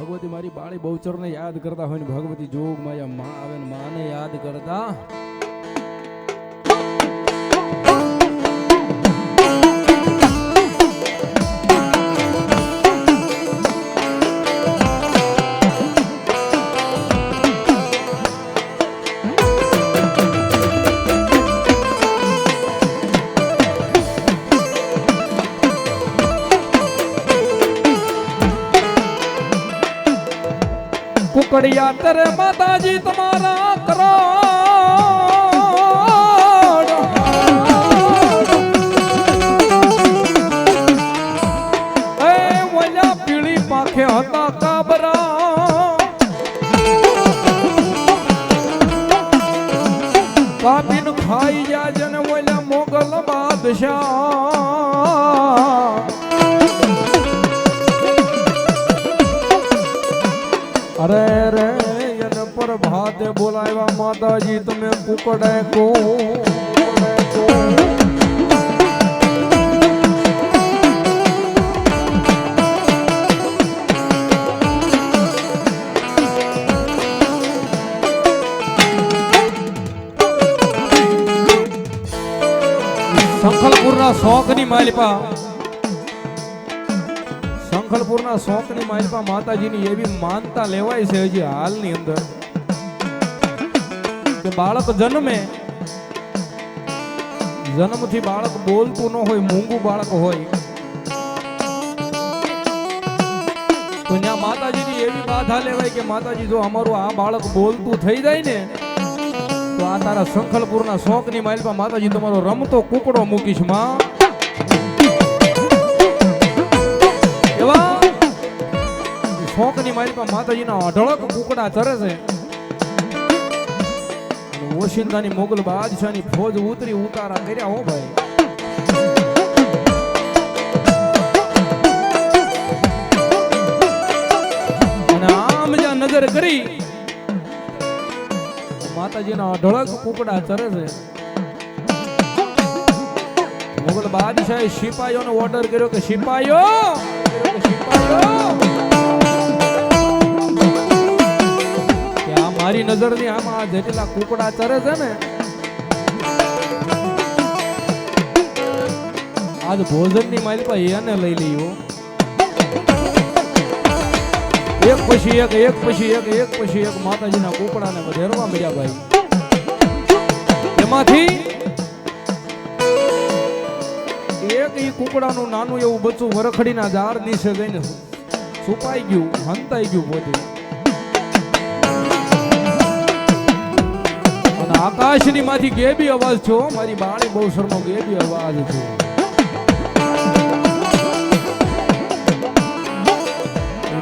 ભગવતી મારી બાળી બહુચરને યાદ કરતા હોય ને ભગવતી જોગ માયા માં આવે ને માને યાદ કરતા કુકડિયા તરે માતાજી તમારા કરો પીળી પાખે હતા કાબરા કાપીને ખાઈ ગયા છે ને વલ્યા મોગલ બાદશાહ. અરે બોલાવ્યા માતાજી, તમે કુકડે કો. સંખલપુરના શોખની માલિપા શંખલપુરના શોખની માલિપા માતાજીની એવી માનતા લેવાય છે હજી હાલની અંદર કે બાળક જન્મે, જન્મથી બાળક બોલતું ન હોય, મૂંગું બાળક હોય. તો ત્યાં માતાજીની એવી બાધા લેવાય કે માતાજી, જો અમારું આ બાળક બોલતું થઈ જાય ને, તો આ તારા શંખલપુરના શોખની માઇલમાં માતાજી તમારો રમતો કુકડો મૂકીશ, માં. એવા મારી પાસે માતાજીના અઢળક કુકડા ચરે છે. ઓશિંદાની મોગલ બાદશાહની ફોજ ઉતરી ઉતારા કર્યા હો ભાઈ. નજર કરી, માતાજીના અઢળક કુકડા ચરે છે. મુગલ બાદશાહે સિપાહીઓનો ઓર્ડર કર્યો કે સિપાહીઓ સિપાહીઓ કે નજરની આમાં જેટલા કુકડા ચરે છે ને, આજ ભોજનની મારી પાસે એને લઈ લીયો એક પછી એક એક પછી એક એક પછી એક માતાજીના કુકડાને વધેરવા મળ્યા ભાઈ. એમાંથી એક ઈ કુકડાનું નાનું એવું બચ્ચું વરખડીના ઝાડ નીચે જઈને છુપાઈ ગયું, હંતાઈ ગયું પોતે. આકાશની માંથી ગેબી અવાજ છો? મારી બાણી બહુ શરમો ગેબી અવાજ છો.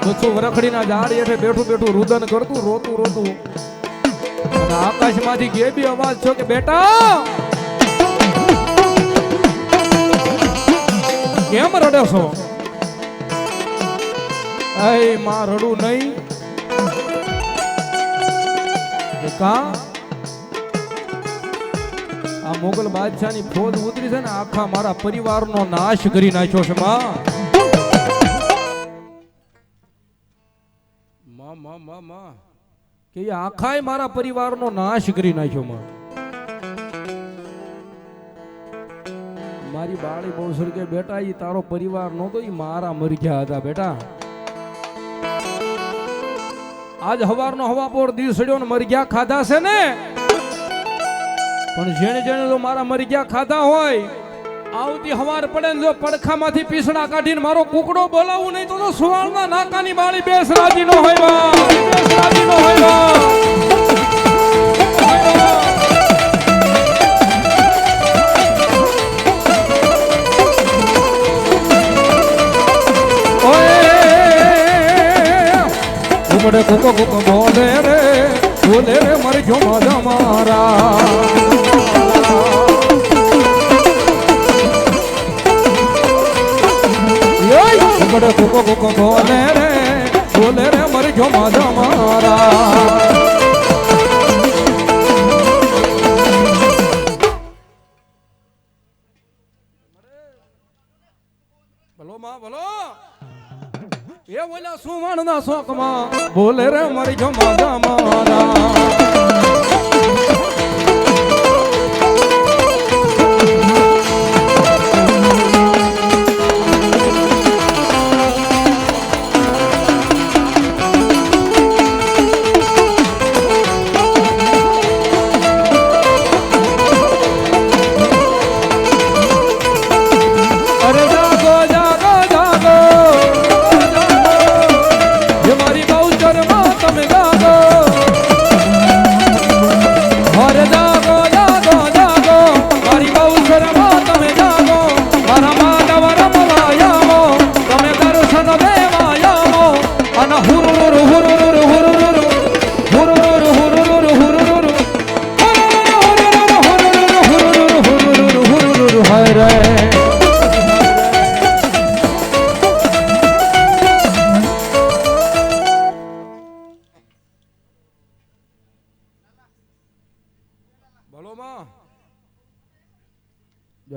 બચ્ચું વરખડીના ઝાડ હેઠે બેઠું બેઠું રુદન કરતું, રોતું રોતું? અને આકાશમાંથી ગેબી અવાજ છો કે બેટા? કેમ રડો છો? એ માં રડું નહીં. કા? આ મોગલ બાદશાહની ફોજ ઉતરી છે ને આખા મારા પરિવારનો નાશ કરી નાખ્યો છે માં. માં માં માં કે એ આખાય મારા પરિવારનો નાશ કરી નાખ્યો માં. મારી બાળી બહુ સર કે બેટા ઈ તારો પરિવાર નહોતો ઈ મારા મરી ગયા હતા બેટા. આજ હવારનો હવાપોર દિવસ સડ્યો ને મરી ગયા ખાધા છે ને? પણ જેણે જેણે જો મારા મરી ગયા ખાધા હોય, આવતી હવાર પડે ને જો પડખામાંથી પીસણા કાઢીને મારો કુકડો બોલાવું નહીં તો સુવાળના નાકાની બાળી બેસ રાજી નો હોય બેસ રાજી નો હોય બા કુક કુકો બોલે રે બોલે રે, મરજો મારા મારા. ગોગડ કોકો કોકો બોલે રે બોલે રે મરી. જો માધા મારા બોલે રે મરી જો માધા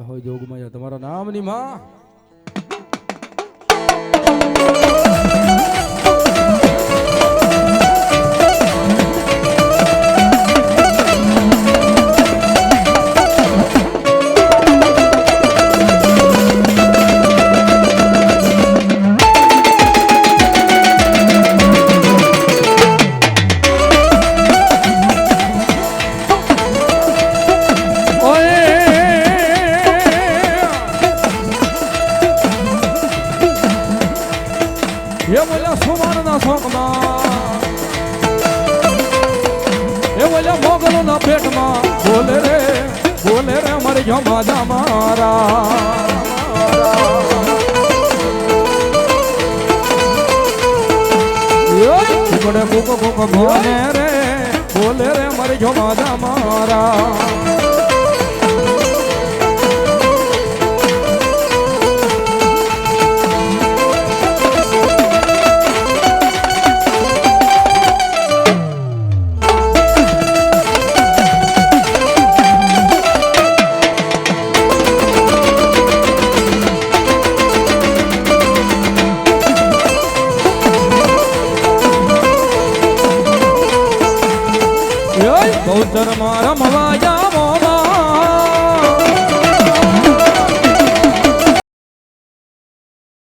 જય હોય જોગમાં તમારા નામની માં એ બોલ્યા સુમાણના શોકમાં એ બોલ્યા મોગલોના પેટમાં. બોલે રે બોલે રે મારી. જો. માજા મારા કુકડે કુક કુક બોલે રે બોલે રે મારી જો માજા મારા. ધર્મ રમવાય